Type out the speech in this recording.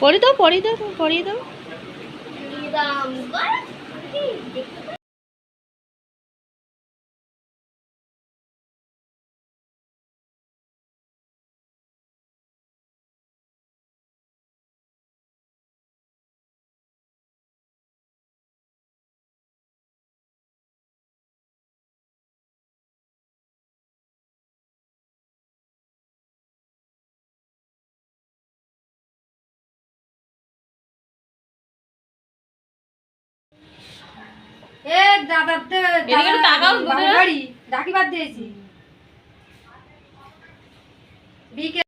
পরে দাও পরে দাও পরিয়ে দাও। দাদার দাদা বাড়ি ডাকিবার দিয়েছি। বিকে